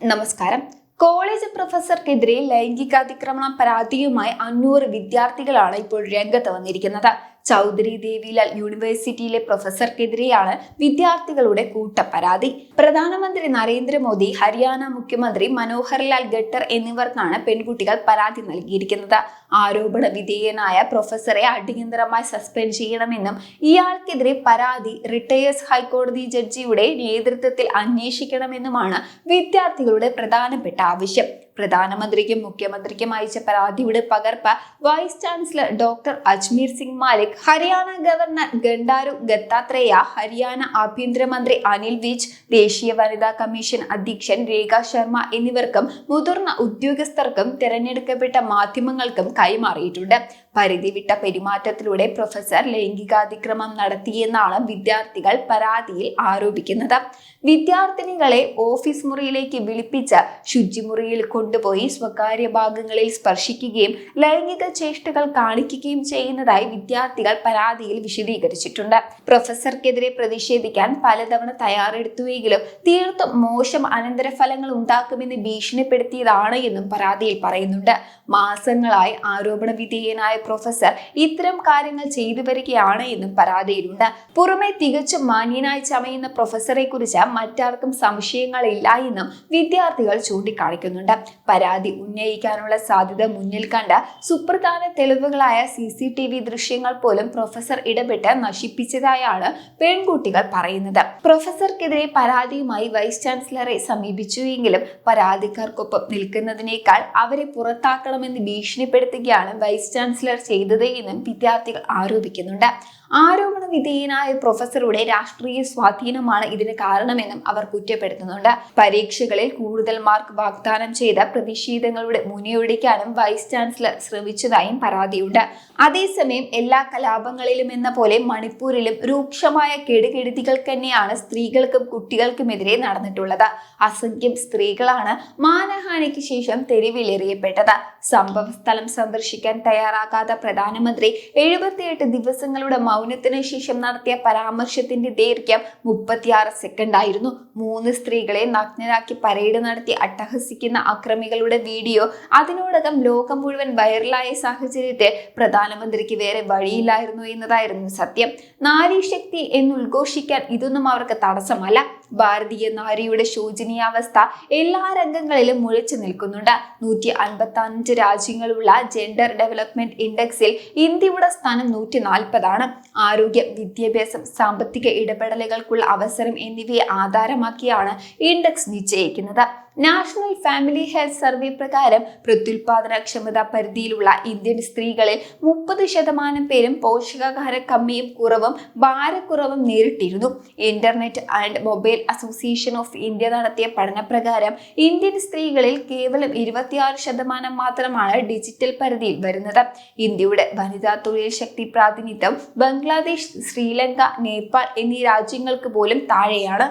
നമസ്കാരം. കോളേജ് പ്രൊഫസർക്കെതിരെ ലൈംഗികാതിക്രമണ പരാതിയുമായി അഞ്ഞൂറ് വിദ്യാർത്ഥികളാണ് ഇപ്പോൾ രംഗത്ത് വന്നിരിക്കുന്നത്. ചൗധരി ദേവിലാൽ യൂണിവേഴ്സിറ്റിയിലെ പ്രൊഫസർക്കെതിരെയാണ് വിദ്യാർത്ഥികളുടെ കൂട്ടപ്പരാതി. പ്രധാനമന്ത്രി നരേന്ദ്രമോദി ഹരിയാന മുഖ്യമന്ത്രി മനോഹർലാൽ ഖട്ടർ എന്നിവർക്കാണ് പെൺകുട്ടികൾ പരാതി നൽകിയിരിക്കുന്നത്. ആരോപണ വിധേയനായ പ്രൊഫസറെ അടിയന്തരമായി സസ്പെൻഡ് ചെയ്യണമെന്നും ഇയാൾക്കെതിരെ പരാതി റിട്ടയേഴ്സ് ഹൈക്കോടതി ജഡ്ജിയുടെ നേതൃത്വത്തിൽ അന്വേഷിക്കണമെന്നുമാണ് വിദ്യാർത്ഥികളുടെ പ്രധാനപ്പെട്ട ആവശ്യം. പ്രധാനമന്ത്രിക്കും മുഖ്യമന്ത്രിക്കും അയച്ച പരാതിയുടെ പകർപ്പ് vice chancellor doctor Ajmer Singh Malik Haryana governor Bandaru Dattatreya Haryana ആഭ്യന്തരമന്ത്രി അനിൽ വിജ് ദേശീയ വനിതാ കമ്മീഷൻ അധ്യക്ഷൻ രേഖ ശർമ്മ എന്നിവർക്കും മുതിർന്ന ഉദ്യോഗസ്ഥർക്കും തിരഞ്ഞെടുക്കപ്പെട്ട മാധ്യമങ്ങൾക്കും കൈമാറിയിട്ടുണ്ട്. പരിധി വിട്ട പെരുമാറ്റത്തിലൂടെ പ്രൊഫസർ ലൈംഗികാതിക്രമം നടത്തിയെന്നാണ് വിദ്യാർത്ഥികൾ പരാതിയിൽ ആരോപിക്കുന്നത്. വിദ്യാർത്ഥിനികളെ ഓഫീസ് മുറിയിലേക്ക് വിളിപ്പിച്ച് ശുചിമുറിയിൽ കൊണ്ടുപോയി സ്വകാര്യ ഭാഗങ്ങളിൽ സ്പർശിക്കുകയും ലൈംഗിക ചേഷ്ടകൾ കാണിക്കുകയും ചെയ്യുന്നതായി വിദ്യാർത്ഥികൾ പരാതിയിൽ വിശദീകരിച്ചിട്ടുണ്ട്. പ്രൊഫസർക്കെതിരെ പ്രതിഷേധിക്കാൻ പലതവണ തയ്യാറെടുത്തുവെങ്കിലും തീർത്തും മോശം അനന്തരഫലങ്ങൾ ഉണ്ടാക്കുമെന്ന് ഭീഷണിപ്പെടുത്തിയതാണ് എന്നും പരാതിയിൽ പറയുന്നുണ്ട്. മാസങ്ങളായി ആരോപണ വിധേയനായ പ്രൊഫസർ ഇത്തരം കാര്യങ്ങൾ ചെയ്തു വരികയാണ് എന്നും പരാതിയിലുണ്ട്. പുറമെ തികച്ചും മാന്യനായി ചമയുന്ന പ്രൊഫസറെ കുറിച്ച് മറ്റാർക്കും സംശയങ്ങളില്ല എന്നും വിദ്യാർത്ഥികൾ ചൂണ്ടിക്കാണിക്കുന്നുണ്ട്. പരാതി ഉന്നയിക്കാനുള്ള സാധ്യത മുന്നിൽ കണ്ട സുപ്രധാന തെളിവുകളായ സി സി ടി വി ദൃശ്യങ്ങൾ പോലും പ്രൊഫസർ ഇടപെട്ട് നശിപ്പിച്ചതായാണ് പെൺകുട്ടികൾ പറയുന്നത്. പ്രൊഫസർക്കെതിരെ പരാതിയുമായി വൈസ് ചാൻസലറെ സമീപിച്ചുവെങ്കിലും പരാതിക്കാർക്കൊപ്പം നിൽക്കുന്നതിനേക്കാൾ അവരെ പുറത്താക്കണമെന്ന് ഭീഷണിപ്പെടുത്തുകയാണ് വൈസ് ചാൻസലർ ചെയ്തത് എന്നും വിദ്യാർത്ഥികൾ ആരോപിക്കുന്നുണ്ട്. ആരോപണ വിധേയനായ പ്രൊഫസറുടെ രാഷ്ട്രീയ സ്വാധീനമാണ് ഇതിന് കാരണമെന്നും അവർ കുറ്റപ്പെടുത്തുന്നുണ്ട്. പരീക്ഷകളിൽ കൂടുതൽ മാർക്ക് വാഗ്ദാനം ചെയ്ത പ്രതിഷേധങ്ങളുടെ മുനയൊടിക്കാനും വൈസ് ചാൻസലർ ശ്രമിച്ചതായും പരാതിയുണ്ട്. അതേസമയം എല്ലാ കലാപങ്ങളിലും എന്ന പോലെ മണിപ്പൂരിലും രൂക്ഷമായ കെടുകെടുതികൾ തന്നെയാണ് സ്ത്രീകൾക്കും കുട്ടികൾക്കുമെതിരെ നടന്നിട്ടുള്ളത്. അസംഖ്യം സ്ത്രീകളാണ് മാനഹാനിക്ക് ശേഷം തെരുവിലെറിയപ്പെട്ടത്. സംഭവ സ്ഥലം സന്ദർശിക്കാൻ തയ്യാറാകാത്ത പ്രധാനമന്ത്രി എഴുപത്തിയെട്ട് ദിവസങ്ങളുടെ മൗനത്തിന് ശേഷം നടത്തിയ പരാമർശത്തിന്റെ ദൈർഘ്യം മുപ്പത്തിയാറ് സെക്കൻഡ് ആയിരുന്നു. മൂന്ന് സ്ത്രീകളെ നഗ്നരാക്കി പരേഡ് നടത്തി അട്ടഹസിക്കുന്ന അക്രമികളുടെ വീഡിയോ അതിനോടകം ലോകം മുഴുവൻ വൈറലായ സാഹചര്യത്തെ പ്രധാനമന്ത്രിക്ക് വേറെ വഴിയില്ലായിരുന്നു എന്നതായിരുന്നു സത്യം. നാരീശക്തി എന്ന് ഉദ്ഘോഷിക്കാൻ ഇതൊന്നും അവർക്ക് തടസ്സമല്ല. ഭാരതീയ നാരിയുടെ ശോചനീയാവസ്ഥ എല്ലാ രംഗങ്ങളിലും മുഴച്ചു നിൽക്കുന്നുണ്ട്. നൂറ്റി അൻപത്തി അഞ്ച് രാജ്യങ്ങളുള്ള ജെൻഡർ ഡെവലപ്മെന്റ് ഇൻഡെക്സിൽ ഇന്ത്യയുടെ സ്ഥാനം നൂറ്റി നാൽപ്പതാണ് ആരോഗ്യ വിദ്യാഭ്യാസം സാമ്പത്തിക ഇടപെടലുകൾക്കുള്ള അവസരം എന്നിവയെ ആധാരമാക്കിയാണ് ഇൻഡെക്സ് നിശ്ചയിക്കുന്നത്. നാഷണൽ ഫാമിലി ഹെൽത്ത് സർവേ പ്രകാരം പ്രത്യുൽപാദനക്ഷമത പരിധിയിലുള്ള ഇന്ത്യൻ സ്ത്രീകളിൽ മുപ്പത് ശതമാനം പേരും പോഷകാഹാര കമ്മിയും കുറവും ഭാരക്കുറവും നേരിട്ടിരുന്നു. Internet and mobile association of India നടത്തിയ പഠനപ്രകാരം ഇന്ത്യൻ സ്ത്രീകളിൽ കേവലം ഇരുപത്തിയാറ് ശതമാനം മാത്രമാണ് ഡിജിറ്റൽ പരിധിയിൽ വരുന്നത്. ഇന്ത്യയുടെ വനിതാ തൊഴിൽ ശക്തി പ്രാതിനിധ്യം ബംഗ്ലാദേശ് ശ്രീലങ്ക നേപ്പാൾ എന്നീ രാജ്യങ്ങൾക്ക് പോലും താഴെയാണ്.